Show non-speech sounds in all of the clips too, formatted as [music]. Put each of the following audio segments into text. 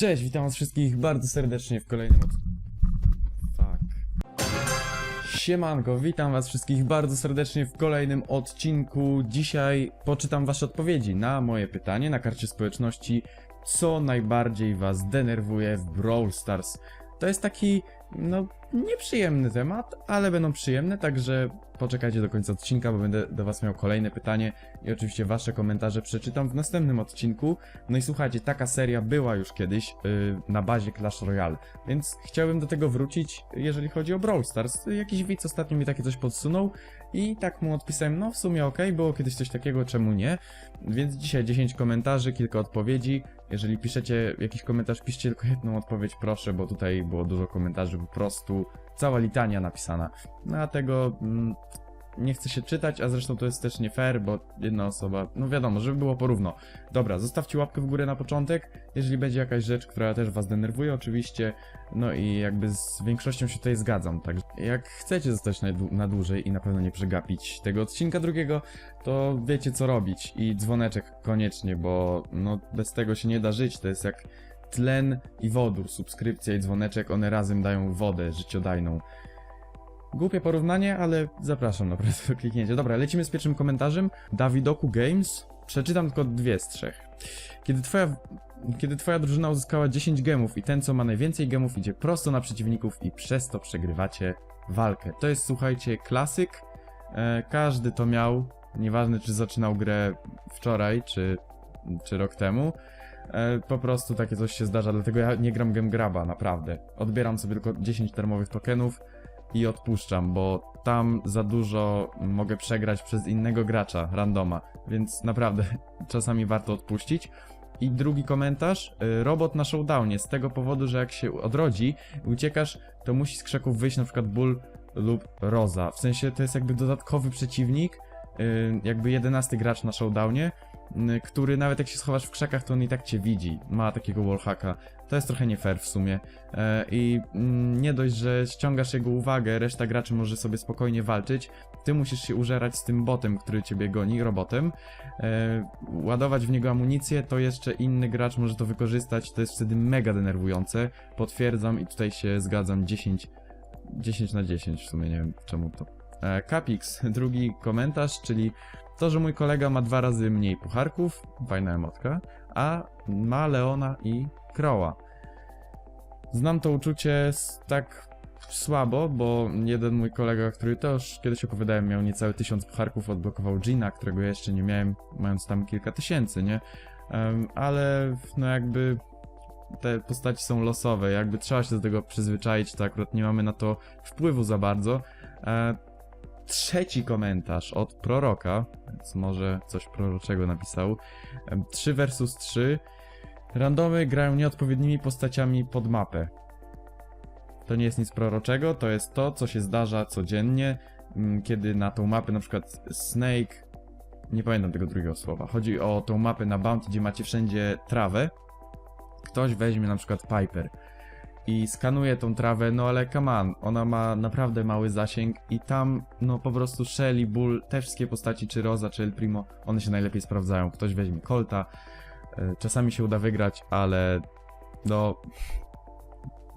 Cześć, witam was wszystkich bardzo serdecznie w kolejnym od... Fuck. Siemanko, witam was wszystkich bardzo serdecznie w kolejnym odcinku. Dzisiaj poczytam wasze odpowiedzi na moje pytanie na karcie społeczności, co najbardziej was denerwuje w Brawl Stars. To jest taki, no, nieprzyjemny temat, ale będą przyjemne, także poczekajcie do końca odcinka, bo będę do was miał kolejne pytanie i oczywiście wasze komentarze przeczytam w następnym odcinku. No i słuchajcie, taka seria była już kiedyś yy, na bazie Clash Royale, więc chciałbym do tego wrócić, jeżeli chodzi o Brawl Stars. Jakiś widz ostatnio mi takie coś podsunął i tak mu odpisałem, no w sumie okej, było kiedyś coś takiego, czemu nie? Więc dzisiaj 10 komentarzy, kilka odpowiedzi. Jeżeli piszecie jakiś komentarz, piszcie tylko jedną odpowiedź, proszę, bo tutaj było dużo komentarzy, po prostu cała litania napisana. No a tego mm, nie chce się czytać, a zresztą to jest też nie fair, bo jedna osoba, no wiadomo, żeby było porówno. Dobra, zostawcie łapkę w górę na początek, jeżeli będzie jakaś rzecz, która też was denerwuje oczywiście, no i jakby z większością się tutaj zgadzam, także jak chcecie zostać na, na dłużej i na pewno nie przegapić tego odcinka drugiego, to wiecie co robić i dzwoneczek koniecznie, bo no bez tego się nie da żyć, to jest jak tlen i wodór, subskrypcja i dzwoneczek, one razem dają wodę życiodajną. Głupie porównanie, ale zapraszam naprawdę [laughs] do kliknięcia. Dobra, lecimy z pierwszym komentarzem. Dawidoku Games. Przeczytam tylko dwie z trzech. Kiedy twoja, kiedy twoja drużyna uzyskała 10 gemów i ten, co ma najwięcej gemów, idzie prosto na przeciwników i przez to przegrywacie walkę. To jest, słuchajcie, klasyk. E, każdy to miał. Nieważne, czy zaczynał grę wczoraj, czy, czy rok temu. E, po prostu takie coś się zdarza, dlatego ja nie gram Game Graba, naprawdę. Odbieram sobie tylko 10 darmowych tokenów i odpuszczam, bo tam za dużo mogę przegrać przez innego gracza, randoma, więc naprawdę [laughs] czasami warto odpuścić. I drugi komentarz, y, robot na showdownie, z tego powodu, że jak się odrodzi uciekasz, to musi z krzaków wyjść na przykład ból lub roza. W sensie to jest jakby dodatkowy przeciwnik, jakby jedenasty gracz na showdownie, y, który nawet jak się schowasz w krzakach, to on i tak cię widzi. Ma takiego wallhacka. To jest trochę nie fair w sumie. E, I mm, nie dość, że ściągasz jego uwagę, reszta graczy może sobie spokojnie walczyć. Ty musisz się użerać z tym botem, który ciebie goni, robotem. E, ładować w niego amunicję, to jeszcze inny gracz może to wykorzystać. To jest wtedy mega denerwujące. Potwierdzam i tutaj się zgadzam 10, 10 na 10 w sumie, nie wiem czemu to. E, Capix, drugi komentarz, czyli to, że mój kolega ma dwa razy mniej pucharków, fajna emotka, a ma Leona i Crowa. Znam to uczucie tak słabo, bo jeden mój kolega, który też kiedyś opowiadałem, miał niecałe tysiąc pucharków, odblokował Gina, którego jeszcze nie miałem, mając tam kilka tysięcy, nie? Em, ale no jakby te postaci są losowe, jakby trzeba się do tego przyzwyczaić, to akurat nie mamy na to wpływu za bardzo. E, trzeci komentarz od proroka, więc może coś proroczego napisał. Em, 3 versus 3. Randomy grają nieodpowiednimi postaciami pod mapę. To nie jest nic proroczego, to jest to, co się zdarza codziennie, mm, kiedy na tą mapę na przykład Snake, nie pamiętam tego drugiego słowa, chodzi o tą mapę na Bounty, gdzie macie wszędzie trawę, ktoś weźmie na przykład Piper i skanuje tą trawę, no ale come on, ona ma naprawdę mały zasięg i tam no po prostu Shelly, Bull, te wszystkie postaci, czy Rosa, czy El Primo, one się najlepiej sprawdzają. Ktoś weźmie Colta, e, czasami się uda wygrać, ale no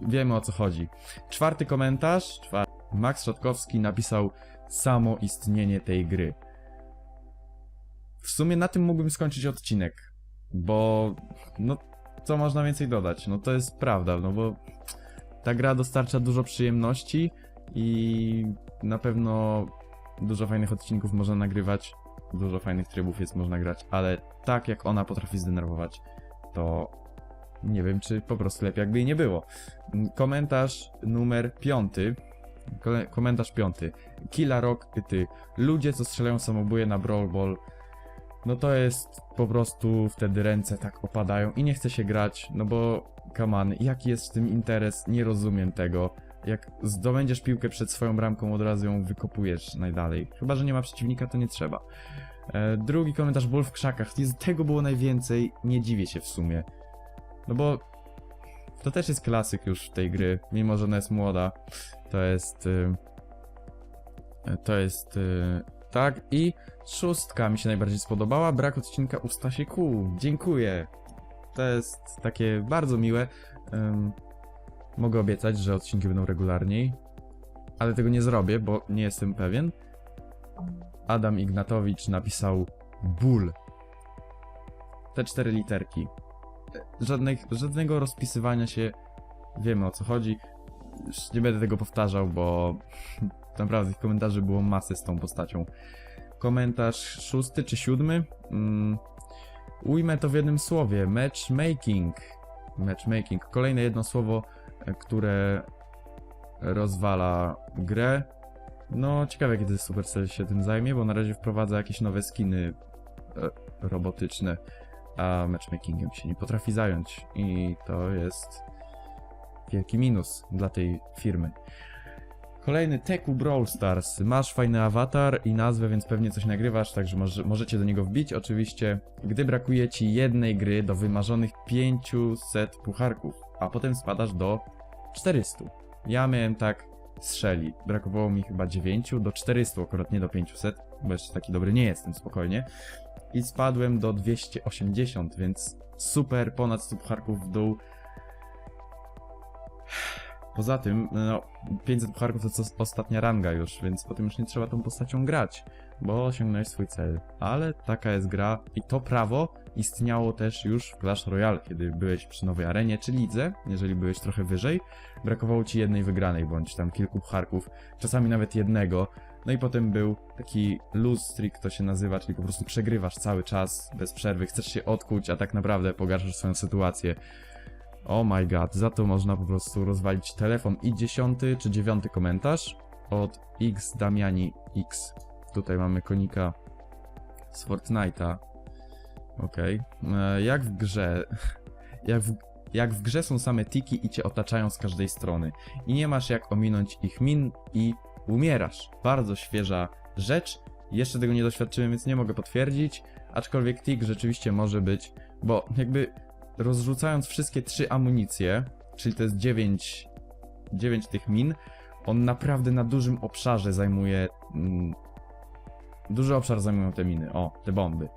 wiemy o co chodzi. Czwarty komentarz, czwarty. Max Szotkowski napisał samo istnienie tej gry. W sumie na tym mógłbym skończyć odcinek, bo no co można więcej dodać? No to jest prawda, no bo ta gra dostarcza dużo przyjemności i na pewno dużo fajnych odcinków można nagrywać, dużo fajnych trybów jest można grać, ale tak jak ona potrafi zdenerwować, to nie wiem, czy po prostu lepiej jakby jej nie było. Komentarz numer piąty. Komentarz piąty. Killa Rock. Ludzie, co strzelają samobuje na Brawl Ball. No to jest po prostu wtedy ręce tak opadają i nie chce się grać, no bo on, jaki jest w tym interes? Nie rozumiem tego. Jak zdobędziesz piłkę przed swoją bramką, od razu ją wykopujesz najdalej. Chyba, że nie ma przeciwnika, to nie trzeba. E, drugi komentarz, ból w krzakach. Jezu, Tego było najwięcej, nie dziwię się w sumie. No bo to też jest klasyk już tej gry, mimo że ona jest młoda. To jest. y, To jest. y, Tak, i szóstka mi się najbardziej spodobała. Brak odcinka u Stasiku. Dziękuję. To jest takie bardzo miłe. Ym, mogę obiecać, że odcinki będą regularniej, ale tego nie zrobię, bo nie jestem pewien. Adam Ignatowicz napisał ból. Te cztery literki. Żadnych, żadnego rozpisywania się. Wiemy o co chodzi. Już nie będę tego powtarzał, bo naprawdę tych komentarzy było masy z tą postacią. Komentarz szósty czy siódmy? Mm, ujmę to w jednym słowie. Matchmaking. Matchmaking. Kolejne jedno słowo, e, które rozwala grę. No, ciekawe kiedy Supercell się tym zajmie, bo na razie wprowadza jakieś nowe skiny e, robotyczne, a matchmakingiem się nie potrafi zająć. I to jest wielki minus dla tej firmy. Kolejny Teku Brawl Stars. Masz fajny awatar i nazwę, więc pewnie coś nagrywasz, także może, możecie do niego wbić. Oczywiście, gdy brakuje ci jednej gry do wymarzonych 500 pucharków, a potem spadasz do 400. Ja miałem tak Shelly. Brakowało mi chyba 9 do 400, akurat nie do 500, bo jeszcze taki dobry nie jestem, spokojnie. I spadłem do 280, więc super, ponad 100 pucharków w dół. Poza tym, no, 500 pucharków to co ostatnia ranga już, więc potem już nie trzeba tą postacią grać, bo osiągnąłeś swój cel. Ale taka jest gra i to prawo istniało też już w Clash Royale, kiedy byłeś przy nowej arenie czy lidze, jeżeli byłeś trochę wyżej, brakowało ci jednej wygranej, bądź tam kilku pucharków, czasami nawet jednego. No i potem był taki lose streak, to się nazywa, czyli po prostu przegrywasz cały czas, bez przerwy, chcesz się odkuć, a tak naprawdę pogarszasz swoją sytuację. Oh my god, za to można po prostu rozwalić telefon. I dziesiąty czy dziewiąty komentarz od X Damiani X. Tutaj mamy konika z Fortnite'a. Okej. E, Jak w grze. [laughs] Jak w, jak w grze są same tiki i cię otaczają z każdej strony. I nie masz jak ominąć ich min i umierasz. Bardzo świeża rzecz. Jeszcze tego nie doświadczyłem, więc nie mogę potwierdzić. Aczkolwiek tik rzeczywiście może być, bo jakby rozrzucając wszystkie trzy amunicje, czyli to jest 9, 9 tych min, on naprawdę na dużym obszarze zajmuje. Mm, duży obszar zajmują te miny, o, te bomby.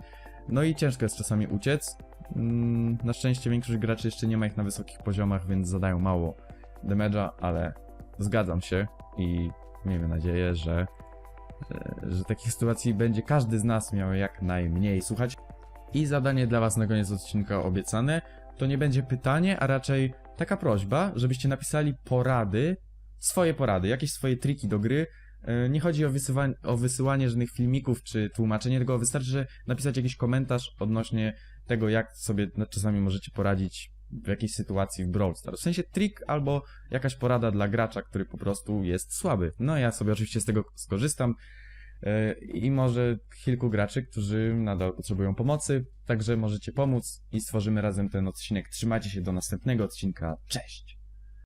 No i ciężko jest czasami uciec. Mm, na szczęście większość graczy jeszcze nie ma ich na wysokich poziomach, więc zadają mało damage'a, ale zgadzam się i miejmy nadzieję, że, e, że takich sytuacji będzie każdy z nas miał jak najmniej. Słuchać. I zadanie dla Was na koniec odcinka obiecane to nie będzie pytanie, a raczej taka prośba, żebyście napisali porady, swoje porady, jakieś swoje triki do gry. E, Nie chodzi o, wysyła o wysyłanie żadnych filmików czy tłumaczenie, tylko wystarczy, że napisać jakiś komentarz odnośnie tego, jak sobie czasami możecie poradzić w jakiejś sytuacji w Brawl Stars. W sensie trik albo jakaś porada dla gracza, który po prostu jest słaby. No ja sobie oczywiście z tego skorzystam i może kilku graczy, którzy nadal potrzebują pomocy, także możecie pomóc i stworzymy razem ten odcinek. Trzymajcie się do następnego odcinka. Cześć!